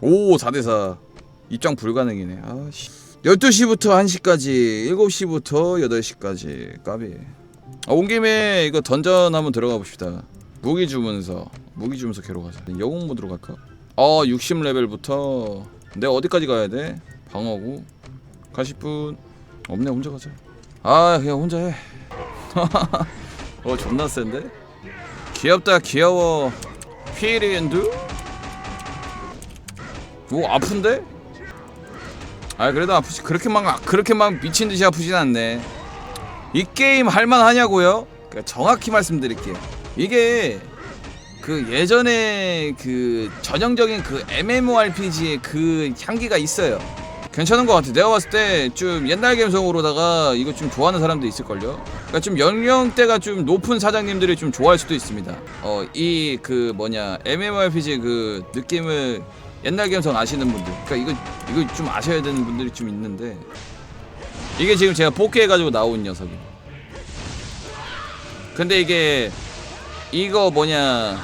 오 4대4 입장 불가능이네. 아씨. 12시부터 1시까지 7시부터 8시까지. 까비. 아, 온 김에 이거 던전 한번 들어가 봅시다. 무기 주문서 무기 주문서 캐러 가자 영웅 모드로 갈까? 어 60레벨부터. 내가 어디까지 가야 돼? 방어구. 가실 분? 없네 혼자 가자. 아 그냥 혼자 해. 어 존나 센데? 귀엽다 귀여워. 피리엔드? 오 아픈데? 아 그래도 아프지 그렇게 막 그렇게 막 미친 듯이 아프진 않네. 이 게임 할만하냐고요? 그러니까 정확히 말씀드릴게요. 이게 그 예전에 그 전형적인 그 MMORPG의 그 향기가 있어요. 괜찮은 것 같아. 내가 봤을 때 좀 옛날 감성으로다가 이거 좀 좋아하는 사람도 있을걸요. 그러니까 좀 연령대가 좀 높은 사장님들이 좀 좋아할 수도 있습니다. 어 이 그 뭐냐 MMORPG 그 느낌을 옛날 감성 아시는 분들. 그러니까 이거 이거 좀 아셔야 되는 분들이 좀 있는데 이게 지금 제가 4K 해가지고 나온 녀석이. 근데 이게 이거 뭐냐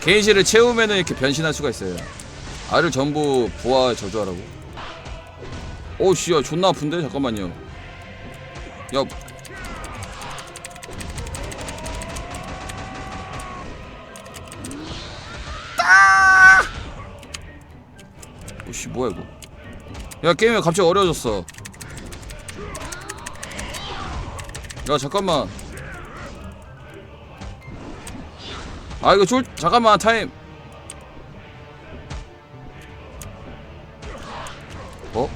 게이지를 채우면은 이렇게 변신할 수가 있어요. 알을 전부 부하 저주하라고. 오 씨야 존나 아픈데 잠깐만요. 야. 씨 뭐야 이거? 야 게임이 갑자기 어려워졌어. 야 잠깐만. 아 이거 쫄 잠깐만 타임. 어?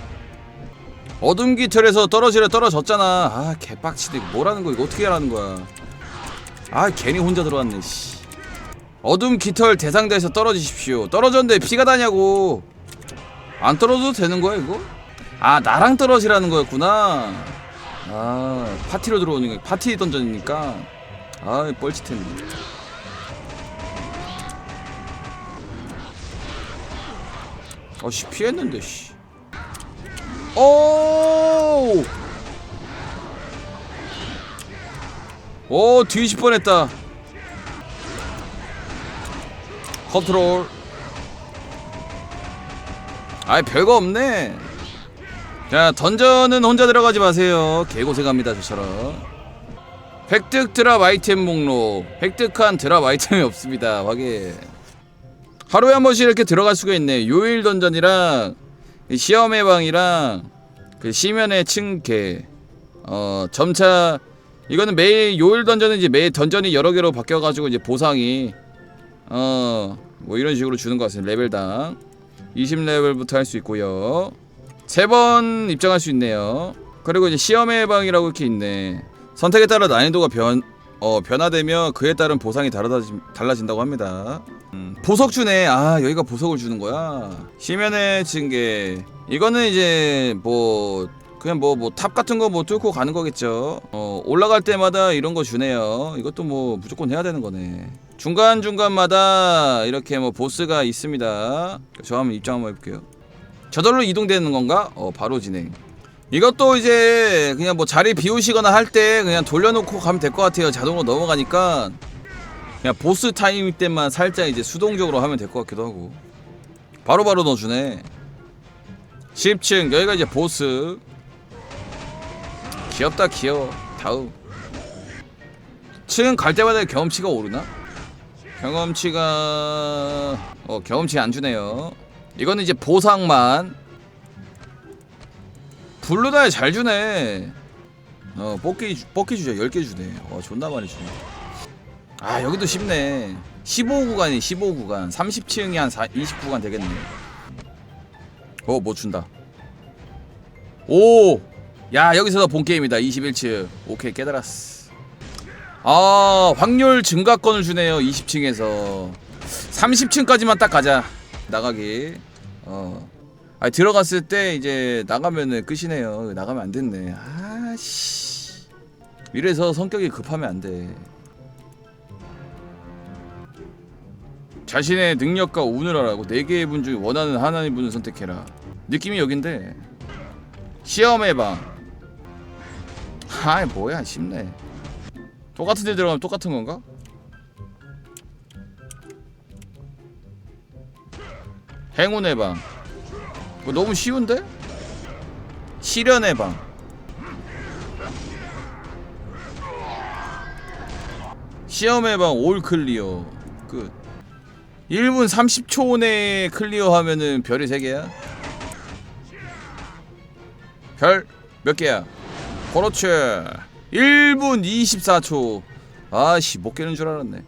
어둠 깃털에서 떨어지려 떨어졌잖아. 아 개빡치네. 이거 뭐라는 거야? 이거 어떻게 하라는 거야? 아 괜히 혼자 들어왔네. 씨. 어둠 깃털 대상자에서 떨어지십시오. 떨어졌는데 피가 다냐고. 안 떨어져도 되는 거야 이거? 아 나랑 떨어지라는 거였구나. 아 파티로 들어오는 게 파티 던전이니까. 아 뻘짓했네. 아씨 피했는데 씨. 오! 오 뒤집 뻔했다. 컨트롤. 아이 별거 없네. 자 던전은 혼자 들어가지 마세요. 개고생합니다 저처럼. 획득 드랍 아이템 목록. 획득한 드랍 아이템이 없습니다. 확인. 하루에 한 번씩 이렇게 들어갈 수가 있네. 요일 던전이랑 이 시험의 방이랑 그 시면의 층계 어 점차 이거는 매일 요일 던전은 이제 매일 던전이 여러 개로 바뀌어 가지고 이제 보상이 어 뭐 이런 식으로 주는 것 같습니다 레벨당 20레벨부터 할 수 있고요 세 번 입장할 수 있네요 그리고 이제 시험의 방이라고 이렇게 있네 선택에 따라 난이도가 변 어, 변화되며 그에 따른 보상이 다르다, 달라진다고 합니다. 음, 보석 주네. 아 여기가 보석을 주는 거야. 시면의 징계. 이거는 이제 뭐 그냥 뭐 뭐 탑 같은 거 뭐 뚫고 가는 거겠죠. 어 올라갈 때마다 이런 거 주네요. 이것도 뭐 무조건 해야 되는 거네. 중간 중간마다 이렇게 뭐 보스가 있습니다. 저 한번 입장 한번 해볼게요. 저절로 이동되는 건가? 어 바로 진행. 이것도 이제 그냥 뭐 자리 비우시거나 할 때 그냥 돌려놓고 가면 될 것 같아요. 자동으로 넘어가니까 그냥 보스 타임 때만 살짝 이제 수동적으로 하면 될 것 같기도 하고 바로바로 넣어주네. 10층 여기가 이제 보스 귀엽다 귀여워 다음 층 갈 때마다 경험치가 오르나? 경험치가 어 경험치 안 주네요. 이거는 이제 보상만 블루다이 잘 주네. 어 뽑기 주- 뽑기 주죠 10개 주네. 어 존나 많이 주네. 아 여기도 쉽네. 15구간이 15구간 30층이 한 4, 20구간 되겠네. 어 뭐 준다. 오. 야 여기서 본 게임이다 21층. 오케이 깨달았어. 아 확률 증가권을 주네요 20층에서 30층까지만 딱 가자 나가기. 어. 아 들어갔을 때 이제 나가면은 끝이네요. 나가면 안 됐네. 아씨. 이래서 성격이 급하면 안 돼. 자신의 능력과 운을 알아고 네 개의 분 중 원하는 하나의 분을 선택해라. 느낌이 여긴데. 시험해 봐. 아이 뭐야 쉽네. 똑같은 데 들어가면 똑같은 건가? 행운의 방. 뭐 너무 쉬운데? 시련의 방. 시험의 방 올 클리어. 끝. 1분 30초 내에 클리어하면은 별이 3개야? 별 몇 개야? 그렇지 1분 24초. 아씨 못 깨는 줄 알았네